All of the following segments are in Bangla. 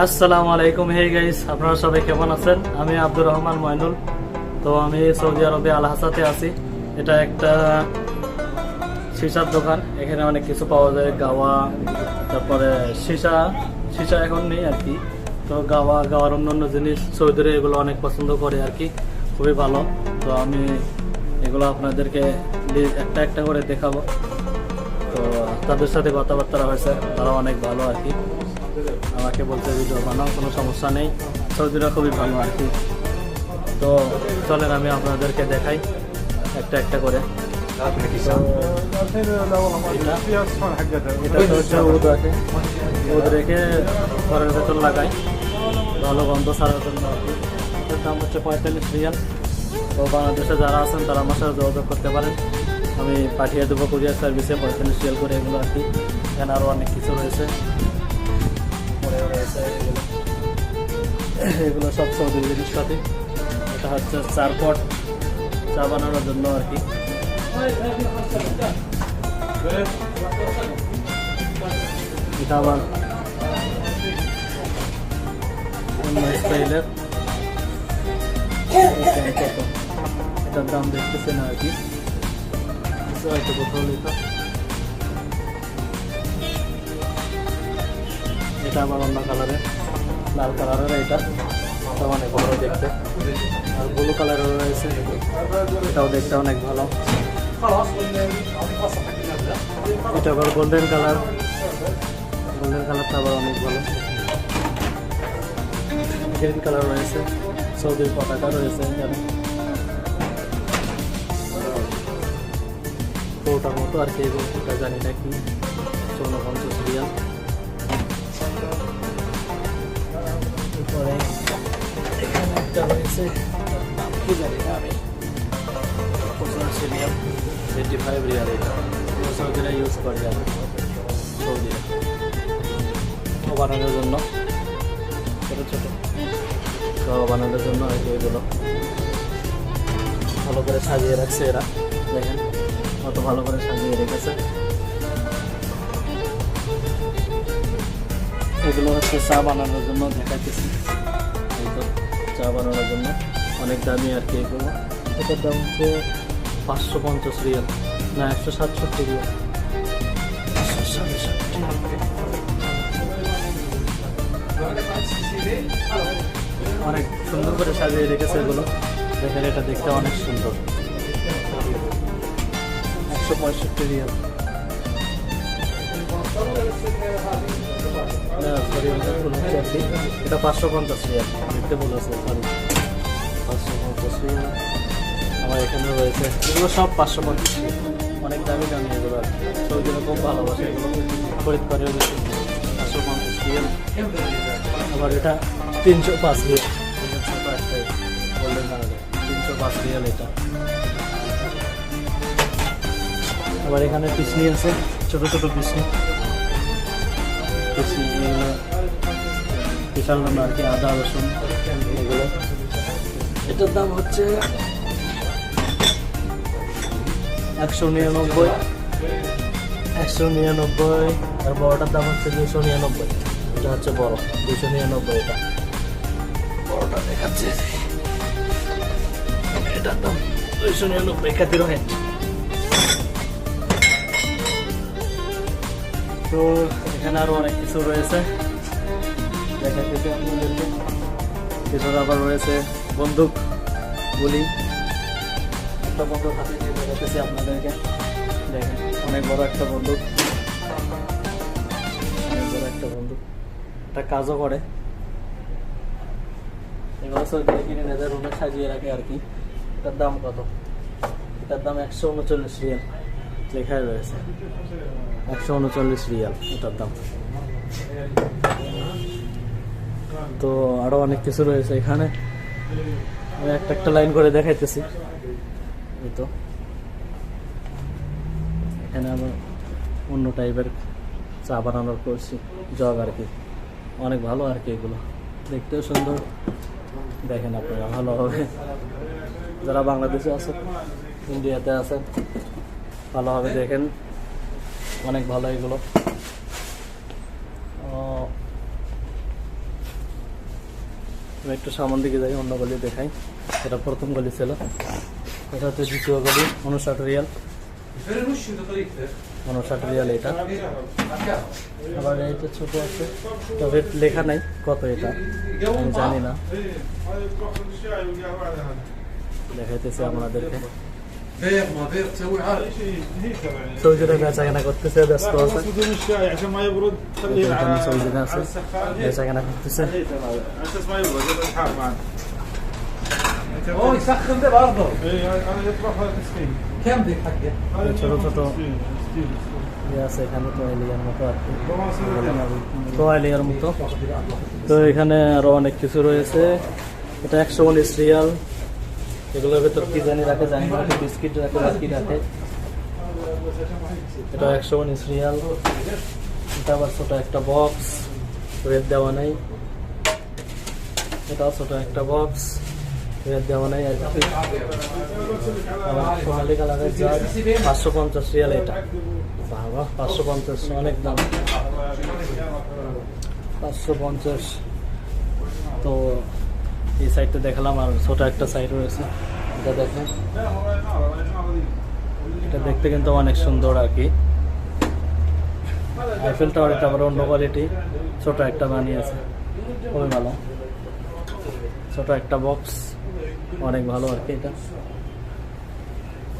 আসসালামু আলাইকুম। হে গাইস আপনারা সবাই কেমন আছেন? আমি আব্দুর রহমান ময়নুল তো আমি সৌদি আরবে আল হাসাতে আছি। এটা একটা সিসার দোকান। এখানে অনেক কিছু পাওয়া যায়। গাওয়া, তারপরে সিসা সিসা এখন নেই আর কি। তো গাওয়া, গাওয়ার অন্যান্য জিনিস সৌদিরে এগুলো অনেক পছন্দ করে আর কি। খুবই ভালো। তো আমি এগুলো আপনাদেরকে একটা একটা করে দেখাবো। তো তাদের সাথে কথাবার্তা হয়েছে। তারা অনেক ভালো আর কি। আমাকে বলছে ভিডিও বানাও কোনো সমস্যা নেই। সৌদিরা খুবই ভালো আর কি। তো চলেন আমি আপনাদেরকে দেখাই একটা একটা করে। এটা হচ্ছে উদ আছে উদ রেখে ঘরের ভেতর লাগাই। ভালো গন্ধ ছাড়ার জন্য আর কি। এটার দাম হচ্ছে পঁয়তাল্লিশ রিয়াল। তো বাংলাদেশে যারা আছেন তারা আমার সাথে যোগাযোগ করতে পারেন। আমি পাঠিয়ে দেবো কুরিয়ার সার্ভিসে পঁয়তাল্লিশ রিয়াল করে এগুলো আর কি। এখানে আরও অনেক কিছু রয়েছে। এগুলো সব সৌদি জিনিসপাতি এটা হচ্ছে চারপট চা বানানোর জন্য আর কি। স্টাইলের। এটার দাম দেখতেছে না আর কি। হয়তো কোথাও লেখা এটা আবার অন্য কালারের, লাল কালারের এটা। এটা অনেক বড় দেখতে। আর ব্লু কালারের রয়েছে। এটাও দেখতে অনেক ভালো। এটা আবার গোল্ডেন কালার গোল্ডেন কালারটা আবার অনেক ভালো। গ্রিন কালার রয়েছে। সৌদির পতাকা রয়েছে এখানে। মতো আর কি এটা জানি না কি। চৌন্ন পঞ্চাশ রিয়াল। এরপরে এখানে একটা রয়েছে কি জানি না আমি। রিয়াল ফাইভ রিয়াল এটা সৌদিরা ইউজ করে আর সৌদিরা বানানোর জন্য। ছোটো ছোটো। খাওয়া বানানোর জন্য আর কি এগুলো। ভালো করে সাজিয়ে রাখছে এরা। দেখেন কত ভালো করে সাজিয়ে রেখেছে। এগুলো হচ্ছে চা বানানোর জন্য দেখাইতেছি। এই তো চা বানানোর জন্য অনেক দামি আর কি এগুলো। এটার দাম হচ্ছে পাঁচশো পঞ্চাশ রিয়াল, না, একশো সাতষট্টি রিয়াল। অনেক সুন্দর করে সাজিয়ে রেখেছে এগুলো। দেখেন, এটা দেখতে অনেক সুন্দর। একশো পঁয়ষট্টি রিয়াল। এটা পাঁচশো আছে পাঁচশো এখানে রয়েছে। এগুলো সব পাঁচশো পঞ্চাশ অনেক দামি দামি এগুলো ভালোবাসে। খরিদ পাঁচশো পঞ্চাশ আবার এটা তিনশো পাঁচ রিয়াল তিনশো পাঁচ রিয়াল এটা। আবার এখানে পিসনি আছে, ছোট ছোট পিসনি এগুলো বিশাল জন্য আর কি আদা রসুন এগুলো এটার দাম হচ্ছে একশো নিরানব্বই। একশো নিরানব্বই আর বড়টার দাম হচ্ছে দুশো নিরানব্বই। এটা হচ্ছে বড় দুশো নিরানব্বই এটা। বড়টা দেখাচ্ছে। এটার দাম দুইশো নিরানব্বই খাতির হেড তো এখানে আরও অনেক কিছু রয়েছে। দেখাতেছি আপনাদেরকে। এছাড়া আবার রয়েছে বন্দুক, গুলি। একটা বন্দুক হাতে নিয়ে দেখাতেছি আপনাদেরকে। দেখেন, অনেক বড় একটা বন্দুক। অনেক বড় একটা বন্দুক। একটা কাজও করে। এগুলো কিনে সাজিয়ে রাখে আর কি। এটার দাম কত? এটার দাম একশো উনচল্লিশ রিয়াল। লেখাই রয়েছে। একশো উনচল্লিশ রিয়াল এটার দাম। তো আরও অনেক কিছু রয়েছে এখানে। আমি একটা একটা লাইন করে দেখাইতেছি। এই তো। এখানে আবার অন্য টাইপের চা বানানোর করছি, জগ আর কি। অনেক ভালো আর কি এগুলো। দেখতেও সুন্দর। দেখেন আপনারা, ভালো হবে। যারা বাংলাদেশে আছেন ইন্ডিয়াতে আছেন ভালোভাবে দেখেন। অনেক ভালো এগুলো। একটু সামন দিকে যাই, অন্য গলি দেখাই। এটা প্রথম গলি ছিল। এটা হচ্ছে দ্বিতীয় গলি উনষাট রিয়াল উনষাট রিয়াল এটা। আবার এটা ছোট আছে তো রেট লেখা নাই কত এটা জানি না। দেখাইতেছি আপনাদেরকে। সৌদি আরবে বেচাকেনা করতেছে ব্যস্ত আছে সৌদি আরবে আছে বেচাকেনা করতেছে ছোট ছোট আছে এখানে তোয়ালিয়ার মতো আর কি তোয়ালিয়ার মতো তো এখানে আরও অনেক কিছু রয়েছে এটা একশো উনিশ রিয়াল এগুলোর ভেতর কি জানি রাখে, জানি না বিস্কিট রাখে বিস্কিট রাখে। এটা একশো উনিশ রিয়াল। এটা আবার ছোট একটা বক্স, রেট দেওয়া নেই। এটা ছোট একটা বক্স, রেট দেওয়া নেই আর কি। আবার সোনালি কালারের জার পাঁচশো পঞ্চাশ রিয়াল এটা। বাবা, পাঁচশো পঞ্চাশ, অনেক দাম। পাঁচশো পঞ্চাশ। তো সাইডটা দেখালাম, আর ছোট একটা সাইড রয়েছে। এটা দেখেন। এটা দেখতে কিন্তু অনেক সুন্দর আর কি। আইফেল টাওয়ার এটা আবার অন্য কোয়ালিটি ছোট একটা বানিয়েছে খুবই ভালো। ছোট একটা বক্স অনেক ভালো আর কি এটা।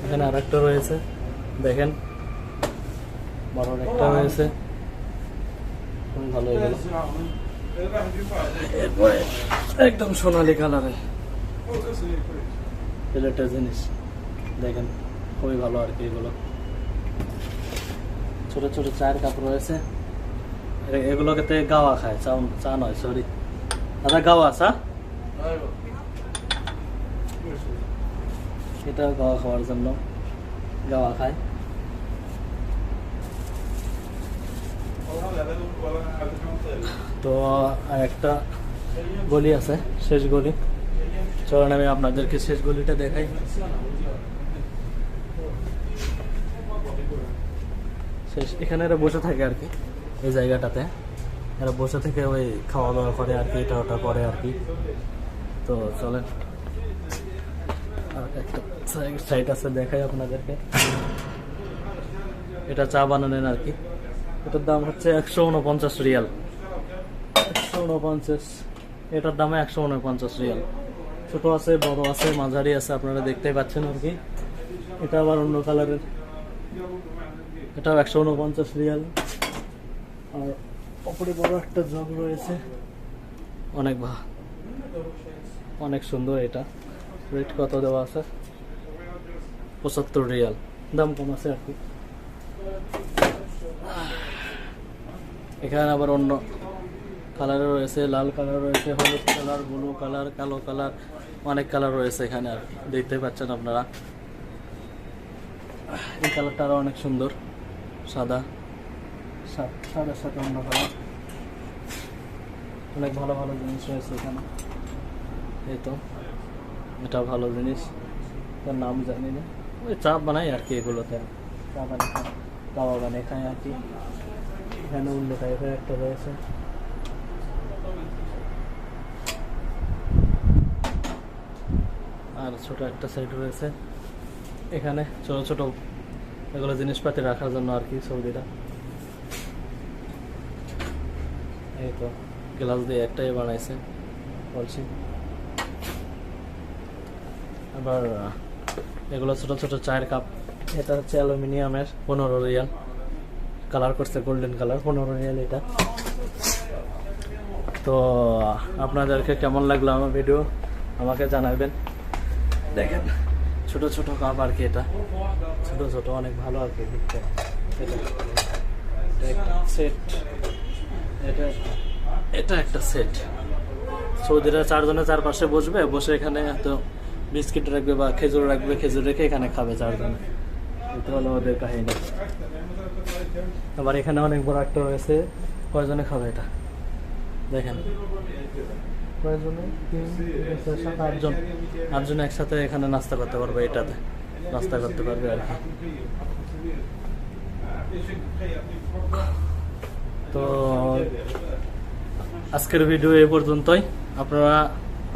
এখানে আর একটা রয়েছে, দেখেন। বড় একটা রয়েছে। খুবই ভালো এগুলো। এরপরে একদম সোনালি কালারের প্লেটের জিনিস। দেখেন, খুবই ভালো আর কি এগুলো। ছোট ছোট চায়ের কাপ রয়েছে। এগুলোকে তে গাওয়া খায়, চা চা নয় সরি দাদা, গাওয়া চা? এটা গাওয়া খাওয়ার জন্য গাওয়া খায়। তো আর একটা গলি আছে, শেষ গলি। চলেন আমি আপনাদেরকে শেষ গলিটা দেখাই। শেষ, এখানে এরা বসে থাকে আর কি, এই জায়গাটাতে। এরা বসে থেকে ওই খাওয়া দাওয়া করে আর কি, এটা ওটা করে আর কি। তো চলেন। আর একটা আছে, দেখাই আপনাদেরকে। এটা চা বানানোর আর কি। এটার দাম হচ্ছে একশো উনপঞ্চাশ রিয়াল। উনপঞ্চাশ। এটার দামে একশো উনপঞ্চাশ রিয়াল। ছোট আছে, বড় আছে, মাঝারি আছে, আপনারা দেখতেই পাচ্ছেন আর কি। এটা আবার অন্য কালারের। এটাও একশো উনপঞ্চাশ রিয়াল। আর ওপরে বড় একটা জগ রয়েছে। অনেক ভা অনেক সুন্দর এটা। রেট কত দেওয়া আছে? পঁচাত্তর রিয়াল। দাম কম আছে আর কি। এখানে আবার অন্য কালারও রয়েছে, লাল কালার রয়েছে, হলুদ কালার, ব্লু কালার, কালো কালার, অনেক কালার রয়েছে এখানে আর কি। দেখতেই পাচ্ছেন আপনারা। এই কালারটা আরও অনেক সুন্দর, সাদা সাদার সাথে অন্য কালার। অনেক ভালো ভালো জিনিস রয়েছে এখানে। এই তো, এটা ভালো জিনিস। তার নাম জানি না। ওই চা বানাই আর কি এগুলোতে। চা বানিয়ে খাই। দাওয়া বানিয়ে খাই আর কি। এখানে টাইপের একটা রয়েছে। আর ছোট একটা সাইড রয়েছে। এখানে ছোট ছোট এগুলো জিনিসপাতি রাখার জন্য আর কি সৌদিরা এই তো গ্লাস দিয়ে একটাই বানাইছে, বলছি। আবার এগুলো ছোট ছোট চায়ের কাপ এটা হচ্ছে অ্যালুমিনিয়ামের পনেরো রিয়াল। কালার করছে গোল্ডেন কালার পনেরো রিয়াল এটা। তো আপনাদেরকে কেমন লাগল আমার ভিডিও আমাকে জানাবেন। দেখেন, ছোট ছোট কাপ আর কি এটা। ছোট ছোট, অনেক ভালো আর কি দেখতে। এটা সেট এটা এটা একটা সেট সৌদিরা চারজনে চারপাশে বসবে, বসে এখানে তো বিস্কিট রাখবে বা খেজুর রাখবে, খেজুর রেখে এখানে খাবে চারজনে। এটা হলো ওদের কাহিনী। আবার এখানে অনেক বড় একটা রয়েছে, কয়জনে খাবে এটা? দেখেন। কয়জনে তিন, সাত, আটজন আটজন একসাথে এখানে নাস্তা করতে পারবে এটাতে নাস্তা করতে পারবে আর কি তো আজকের ভিডিও এ পর্যন্তই আপনারা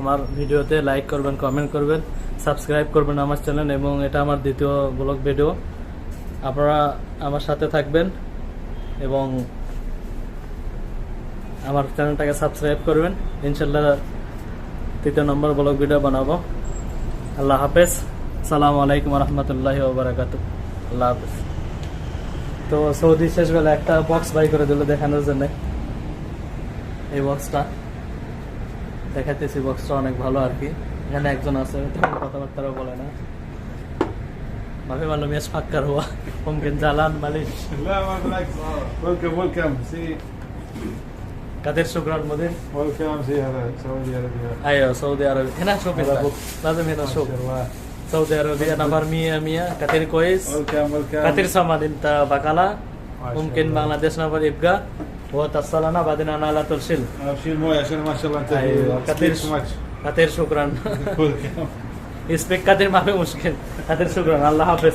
আমার ভিডিওতে লাইক করবেন কমেন্ট করবেন সাবস্ক্রাইব করবেন আমার চ্যানেল এবং এটা আমার দ্বিতীয় ব্লগ ভিডিও আপনারা আমার সাথে থাকবেন এবং আমার চ্যানেলটাকে সাবস্ক্রাইব করবেন। ইনশাল্লাহ তৃতীয় নম্বর ব্লগ ভিডিও বানাবো। আল্লাহ হাফেজ। সালাম আলাইকুম রহমতুল্লাহ ওবরাকাত আল্লাহ হাফেজ। তো সৌদি শেষবেলা একটা বক্স বাই করে দিল দেখানোর জন্য। এই বক্সটা দেখাইতেছি বক্সটা অনেক ভালো আর কি। এখানে একজন আছে কথাবার্তাও বলে না। ভাবে মালুম ইয়াস ফাক্কার হওয়া জ্বালান জালান, মালিশ। ايوه سعودي عربية هنا شوف هذا انت بوك. لازم هنا ما شوف شاء الله سعودي عربية نفر مية مية كثير كويس ويلكم ويلكم كثير سامان انت بقالة ما شاء ممكن الله. بنغلاديش نفر يبقى وتصلنا بعدين انا لا ترسل ابشر مويه عشان ما شاء الله انت أيوة، كثير. كثير ماتش كثير شكرا ويلكم يسبك كثير ما في مشكل كثير شكرا الله حافظ